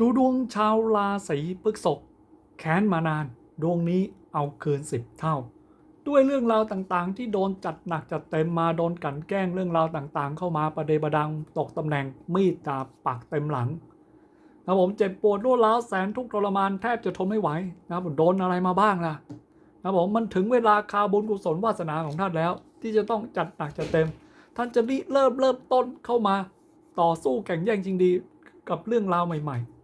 ดูดวงชาวราศีพฤษภแค้นมานาน ดวงนี้เอาคืนสิบเท่า ด้วยเรื่องราวต่างๆ ที่โดนจัดหนักจัดเต็มมาโดนกลันแกล้งเรื่องราวต่างๆ เข้ามาประเดประดังตกตำแหน่งมีดดาบปักเต็มหลังนะผมเจ็บปวดรวดร้าวแสนทุกทรมานแทบจะทนไม่ไหวนะผมโดนอะไรมาบ้างล่ะนะผมมันถึงเวลาคาบุญกุศลวาสนาของท่านแล้ว ที่จะต้องจัดหนักจัดเต็ม ท่านจะริเริ่มเริ่มต้นเข้ามา ต่อสู้แข่งแย่งจริงดีกับเรื่องราวใหม่ ๆ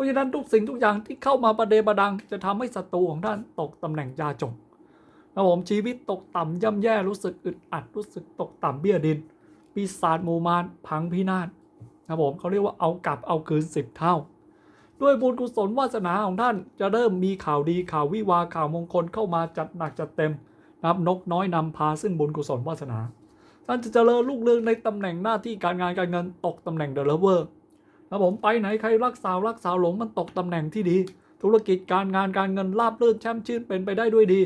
ราะฉะนั้นทุกสิ่งทุกอย่างที่เข้ามาประเดประดัง จะทำให้ศัตรูของท่านตกตำแหน่งยาจกนะผมชีวิตตกต่ำย่ำแย่รู้สึกอึดอัดรู้สึกตกต่ำเบี้ยดิน ปีศาจมูมารพังพินาศนะผมเขาเรียกว่าเอากลับเอาคืนสิบเท่า ด้วยบุญกุศลวาสนาของท่านจะเริ่มมีข่าวดีข่าววิวาข่าวมงคลเข้ามาจัดหนักจัดเต็มนับนกน้อยนำพาซึ่งบุญกุศลวาสนา ท่านจะเจริญรุ่งเรืองในตำแหน่งหน้าที่การงานการเงินตกตำแหน่งเดลเวอร์ นะผมไปไหนใครรักสาวรักสาวหลงมันตกตำแหน่งที่ดี ธุรกิจการงานการเงินราบรื่นแช่มชื่นเป็นไปได้ด้วยดี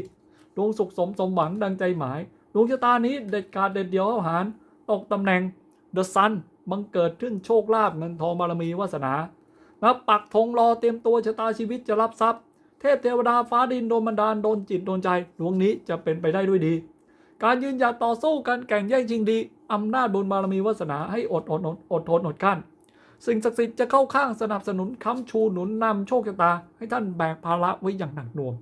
ดวงสุขสมสมหวังดังใจหมายดวงชะตานี้เด็ดขาดเด็ดเดียวอาหารตกตำแหน่งเดอะซันบังเกิดขึ้นโชคลาภเงินทองบารมีวาสนานะปักธงรอเตรียมตัวชะตาชีวิตจะรับทรัพย์ เทพเทวดาฟ้าดินโดนบันดาลโดนจิตโดนใจดวงนี้จะเป็นไปได้ด้วยดี การยืนหยัดต่อสู้กันแข่งแย่งชิงดีอำนาจบุญบารมีวาสนาให้อดอดอดอดทนอดกลั้น สิ่งศักดิ์สิทธิ์จะเข้าข้างสนับสนุนค้ำชูหนุนนำโชคชะตา ให้ท่านแบกภาระไว้อย่างหนักหน่วง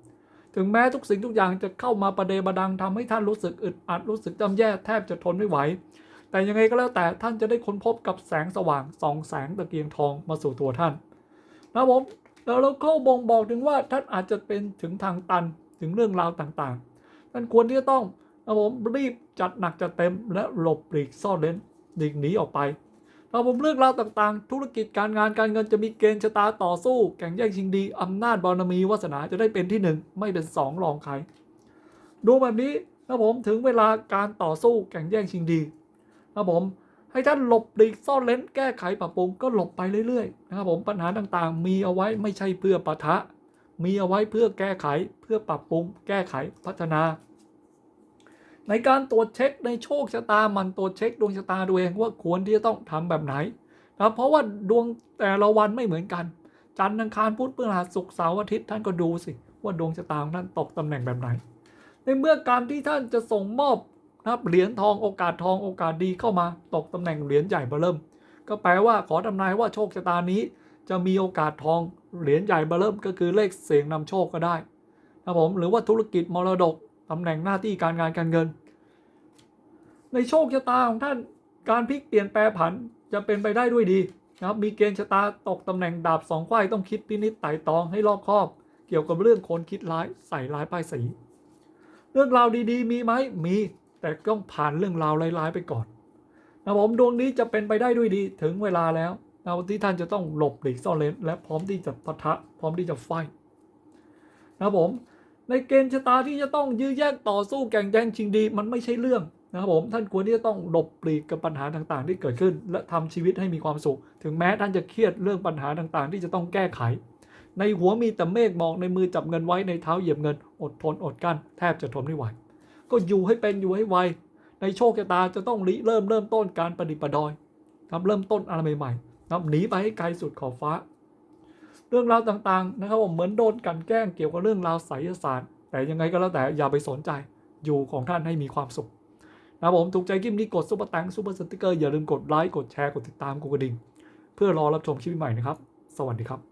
ถึงแม้ทุกสิ่งทุกอย่างจะเข้ามาประเดประดังทำให้ท่านรู้สึกอึดอัดรู้สึกจำแย่แทบจะทนไม่ไหว แต่ยังไงก็แล้วแต่ท่านจะได้ค้นพบกับแสงสว่างสองแสงตะเกียงทองมาสู่ตัวท่านนะผมแล้วเราก็บ่งบอกถึงว่าท่านอาจจะเป็นถึงทางตันถึงเรื่องราวต่างๆ ท่านควรที่จะต้องนะผมรีบจัดหนักจัดเต็มและหลบปลีกซ่อนเร้นหลีกหนีออกไป นะผมเรื่องราวต่างๆ ธุรกิจการงานการเงินจะมีเกณฑ์ชะตาต่อสู้ แข่งแย่งชิงดีอำนาจบารมีวาสนาจะได้เป็นที่หนึ่งไม่เป็นสองรองใครดูแบบนี้นะผมถึงเวลาการต่อสู้แข่งแย่งชิงดีนะผมให้ท่านหลบหลีกซ่อนเล้นแก้ไขปรับปรุงก็หลบไปเรื่อยๆนะครับผมปัญหาต่างๆ มีเอาไว้ไม่ใช่เพื่อปะทะ มีเอาไว้เพื่อแก้ไขเพื่อปรับปรุง แก้ไขพัฒนา ในการตรวจเช็คในโชคชะตามันตรวจเช็คดวงชะตาตัวเองว่าควรที่จะต้องทำแบบไหนนะครับเพราะว่าดวงแต่ละวันไม่เหมือนกัน จันทร์อังคารพุธพฤหัสศุกร์เสาร์อาทิตย์ท่านก็ดูสิว่าดวงชะตาของท่านตกตำแหน่งแบบไหน ในเมื่อการที่ท่านจะส่งมอบนะเหรียญทองโอกาสทองโอกาสดีเข้ามาตกตำแหน่งเหรียญใหญ่เบอเริ่ม ก็แปลว่าขอทำนายว่าโชคชะตานี้ จะมีโอกาสทองเหรียญใหญ่เบอเริ่มก็คือเลขเสียงนำโชคก็ได้นะผมหรือว่าธุรกิจมรดก ตำแหน่งหน้าที่การงานการเงิน ในโชคชะตาของท่านการพลิกเปลี่ยนแปลผันจะเป็นไปได้ด้วยดีนะครับมีเกณฑ์ชะตาตกตำแหน่งดาบสองไขว้ต้องคิดพินิจไต่ตองให้รอบคอบ เกี่ยวกับเรื่องคนคิดร้ายใส่ร้ายป้ายสี เรื่องราวดีๆ มีไหมมีแต่ต้องผ่านเรื่องราวร้ายๆไปก่อนนะผมดวงนี้จะเป็นไปได้ด้วยดีถึงเวลาแล้วนะที่ท่านจะต้องหลบหลีกซ่อนเลนและพร้อมที่จะปะทะพร้อมที่จะไฟนะผม ในเกณฑ์ชะตาที่จะต้องยื้อแย่งต่อสู้แข่งแย่งชิงดีมันไม่ใช่เรื่องนะครับผมท่านควรที่จะต้องหลบปลีกกับปัญหาต่างๆ ที่เกิดขึ้น และทำชีวิตให้มีความสุข ถึงแม้ท่านจะเครียดเรื่องปัญหาต่างๆ ที่จะต้องแก้ไข ในหัวมีแต่เมฆมอกในมือจับเงินไว้ในเท้าเหยียบเงิน อดทนอดกั้นแทบจะทนไม่ไหวก็อยู่ให้เป็นอยู่ให้ไวในโชคชะตาจะต้องริเริ่มเริ่มต้นการประดิปดอยครับเริ่มต้นอะไรใหม่ๆครับหนีไปให้ไกลสุดขอบฟ้า เรื่องราวต่างๆนะครับผมเหมือนโดนกันแกล้งเกี่ยวกับเรื่องราวไสยศาสตร์ แต่ยังไงก็แล้วแต่อย่าไปสนใจอยู่ของท่านให้มีความสุขนะครับผมถูกใจคลิปนี้กดซุปเปอร์แตงซุปเปอร์สติกเกอร์อย่าลืมกดไลค์กดแชร์กดติดตามกดกระดิ่ง เพื่อรอรับชมคลิปใหม่นะครับ สวัสดีครับ